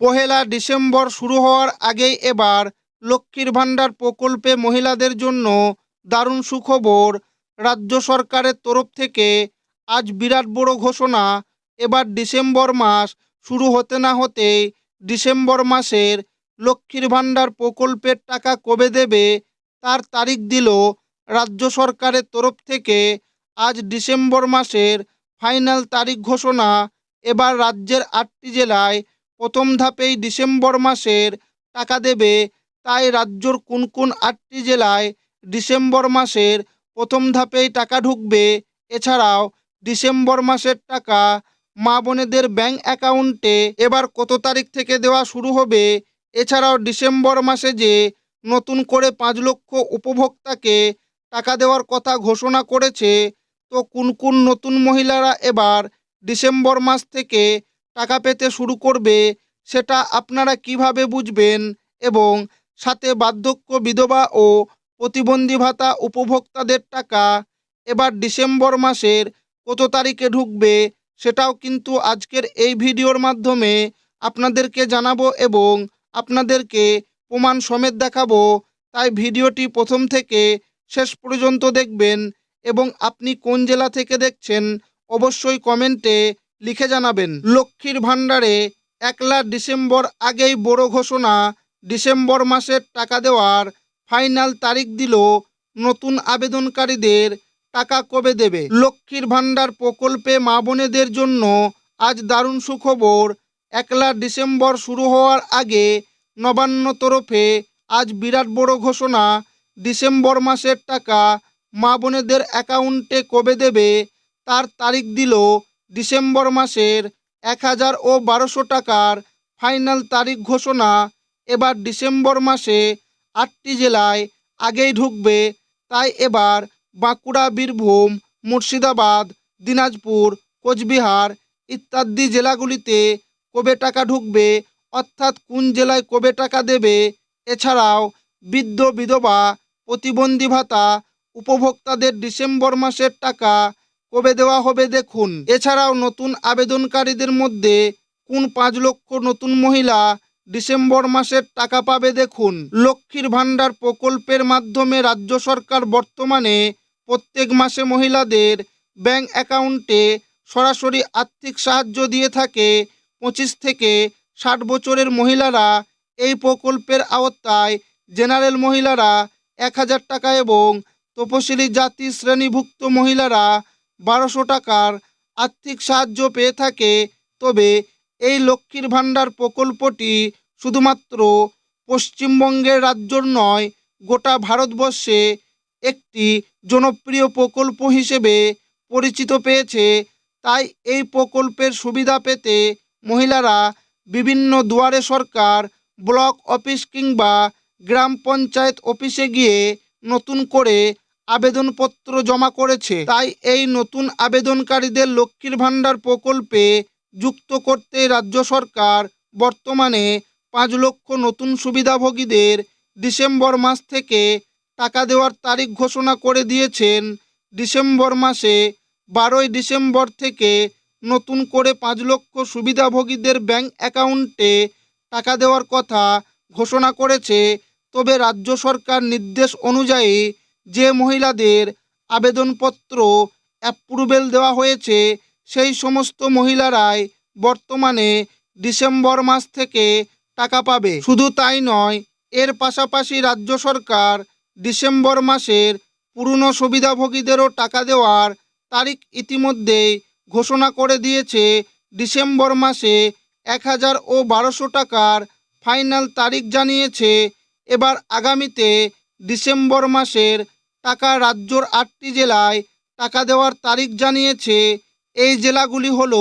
পহেলা December শুরু হওয়ার আগেই এবার লক্ষ্মীর ভাণ্ডার প্রকল্পে মহিলাদের জন্য দারুণ সুখবর। রাজ্য সরকারের তরফ থেকে আজ বিরাট বড় ঘোষণা, এবার ডিসেম্বর মাস শুরু হতে না হতেই ডিসেম্বর মাসের লক্ষ্মীর ভাণ্ডার প্রকল্পের টাকা কবে দেবে তার তারিখ দিল রাজ্য সরকারের তরফ থেকে আজ ডিসেম্বর মাসের ফাইনাল তারিখ ঘোষণা। এবার রাজ্যের আটটি জেলায় প্রথম ধাপেই ডিসেম্বর মাসের টাকা দেবে, তাই রাজ্যর কোন কোন আটটি জেলায় ডিসেম্বর মাসের প্রথম ধাপেই টাকা ঢুকবে। এছাড়াও ডিসেম্বর মাসের টাকা মা বোনেদের ব্যাঙ্ক অ্যাকাউন্টে এবার কত তারিখ থেকে দেওয়া শুরু হবে? এছাড়াও ডিসেম্বর মাসে যে নতুন করে পাঁচ লক্ষ উপভোক্তাকে টাকা দেওয়ার কথা ঘোষণা করেছে, তো কোন কোন নতুন মহিলারা এবার ডিসেম্বর মাস থেকে টাকা পেতে শুরু করবে, সেটা আপনারা কীভাবে বুঝবেন এবং সাথে বার্ধক্য বিধবা ও প্রতিবন্ধী ভাতা উপভোক্তাদের টাকা এবার ডিসেম্বর মাসের কত তারিখে ঢুকবে, সেটাও কিন্তু আজকের এই ভিডিওর মাধ্যমে আপনাদেরকে জানাব এবং আপনাদেরকে প্রমাণ সমেত দেখাবো। তাই ভিডিওটি প্রথম থেকে শেষ পর্যন্ত দেখবেন এবং আপনি কোন জেলা থেকে দেখছেন, অবশ্যই কমেন্টে লিখে জানাবেন, লক্ষ্মীর ভাণ্ডারে একলা ডিসেম্বর আগেই বড় ঘোষণা, ডিসেম্বর মাসের টাকা দেওয়ার ফাইনাল তারিখ দিল নতুন আবেদনকারীদের টাকা কবে দেবে। লক্ষ্মীর ভাণ্ডার প্রকল্পে মা বোনেদের জন্য আজ দারুণ সুখবর, একলা ডিসেম্বর শুরু হওয়ার আগে নবান্ন তরফে আজ বিরাট বড় ঘোষণা, ডিসেম্বর মাসের টাকা মা বোনেদের অ্যাকাউন্টে কবে দেবে তার তারিখ দিল ডিসেম্বর মাসের এক হাজার ও বারোশো টাকার ফাইনাল তারিখ ঘোষণা। এবার ডিসেম্বর মাসে আটটি জেলায় আগেই ঢুকবে। তাই এবার বাঁকুড়া, বীরভূম, মুর্শিদাবাদ, দিনাজপুর, কোচবিহার ইত্যাদি জেলাগুলিতে কবে টাকা ঢুকবে? অর্থাৎ কোন জেলায় কবে টাকা দেবে? এছাড়াও বৃদ্ধ, বিধবা, প্রতিবন্ধী ভাতা উপভোক্তাদের ডিসেম্বর মাসের টাকা কবে দেওয়া হবে দেখুন। এছাড়াও নতুন আবেদনকারীদের মধ্যে কোন পাঁচ লক্ষ নতুন মহিলা ডিসেম্বর মাসের টাকা পাবে দেখুন। লক্ষ্মীর ভাণ্ডার প্রকল্পের মাধ্যমে রাজ্য সরকার বর্তমানে প্রত্যেক মাসে মহিলাদের ব্যাংক অ্যাকাউন্টে সরাসরি আর্থিক সাহায্য দিয়ে থাকে। পঁচিশ থেকে ষাট বছরের মহিলারা এই প্রকল্পের আওতায় জেনারেল মহিলারা এক হাজার টাকা এবং তপশিলি জাতি শ্রেণীভুক্ত মহিলারা বারোশো টাকার আর্থিক সাহায্য পেয়ে থাকে। তবে এই লক্ষ্মীর ভাণ্ডার প্রকল্পটি শুধুমাত্র পশ্চিমবঙ্গের রাজ্যর নয়, গোটা ভারতবর্ষে একটি জনপ্রিয় প্রকল্প হিসেবে পরিচিত পেয়েছে। তাই এই প্রকল্পের সুবিধা পেতে মহিলারা বিভিন্ন দুয়ারে সরকার, ব্লক অফিস কিংবা গ্রাম পঞ্চায়েত অফিসে গিয়ে নতুন করে আবেদনপত্র জমা করেছে। তাই এই নতুন আবেদনকারীদের লক্ষ্মীর ভাণ্ডার প্রকল্পে যুক্ত করতে রাজ্য সরকার বর্তমানে পাঁচ লক্ষ নতুন সুবিধাভোগীদের ডিসেম্বর মাস থেকে টাকা দেওয়ার তারিখ ঘোষণা করে দিয়েছেন। ডিসেম্বর মাসে বারোই ডিসেম্বর থেকে নতুন করে পাঁচ লক্ষ সুবিধাভোগীদের ব্যাংক অ্যাকাউন্টে টাকা দেওয়ার কথা ঘোষণা করেছে। তবে রাজ্য সরকার নির্দেশ অনুযায়ী যে মহিলাদের আবেদনপত্র অ্যাপ্রুভেল দেওয়া হয়েছে, সেই সমস্ত মহিলারাই বর্তমানে ডিসেম্বর মাস থেকে টাকা পাবে। শুধু তাই নয়, এর পাশাপাশি রাজ্য সরকার ডিসেম্বর মাসের পুরনো সুবিধাভোগীদেরও টাকা দেওয়ার তারিখ ইতিমধ্যেই ঘোষণা করে দিয়েছে। ডিসেম্বর মাসে এক হাজার ও বারোশো টাকার ফাইনাল তারিখ জানিয়েছে। এবার আগামীতে ডিসেম্বর মাসের টাকা রাজ্যর আটটি জেলায় টাকা দেওয়ার তারিখ জানিয়েছে। এই জেলাগুলি হল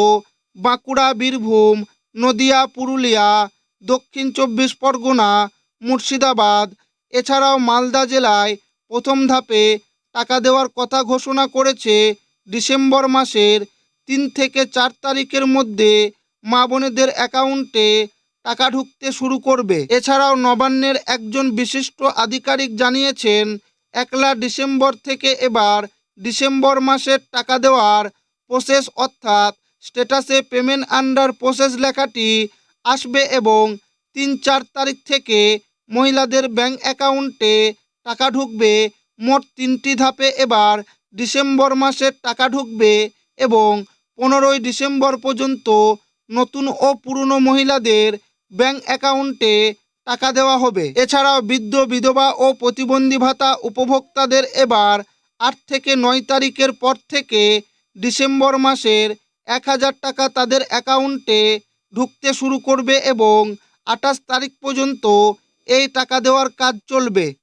বাঁকুড়া, বীরভূম, নদিয়া, পুরুলিয়া, দক্ষিণ চব্বিশ পরগনা, মুর্শিদাবাদ, এছাড়াও মালদা জেলায় প্রথম ধাপে টাকা দেওয়ার কথা ঘোষণা করেছে ডিসেম্বর মাসের তিন থেকে চার তারিখের মধ্যে মা বোনেদের অ্যাকাউন্টে টাকা ঢুকতে শুরু করবে। এছাড়াও নবান্নের একজন বিশিষ্ট আধিকারিক জানিয়েছেন একলা ডিসেম্বর থেকে এবার ডিসেম্বর মাসের টাকা দেওয়ার প্রসেস অর্থাৎ স্ট্যাটাসে পেমেন্ট আন্ডার প্রসেস লেখাটি আসবে এবং তিন চার তারিখ থেকে মহিলাদের ব্যাংক অ্যাকাউন্টে টাকা ঢুকবে মোট তিনটি ধাপে এবার ডিসেম্বর মাসের টাকা ঢুকবে এবং পনেরোই ডিসেম্বর পর্যন্ত নতুন ও পুরনো মহিলাদের ব্যাংক অ্যাকাউন্টে টাকা দেওয়া হবে। এছাড়াও বৃদ্ধ, বিধবা ও প্রতিবন্ধী ভাতা উপভোক্তাদের এবার আট থেকে নয় তারিখের পর থেকে ডিসেম্বর মাসের এক হাজার টাকা তাদের অ্যাকাউন্টে ঢুকতে শুরু করবে এবং আঠাশ তারিখ পর্যন্ত এই টাকা দেওয়ার কাজ চলবে।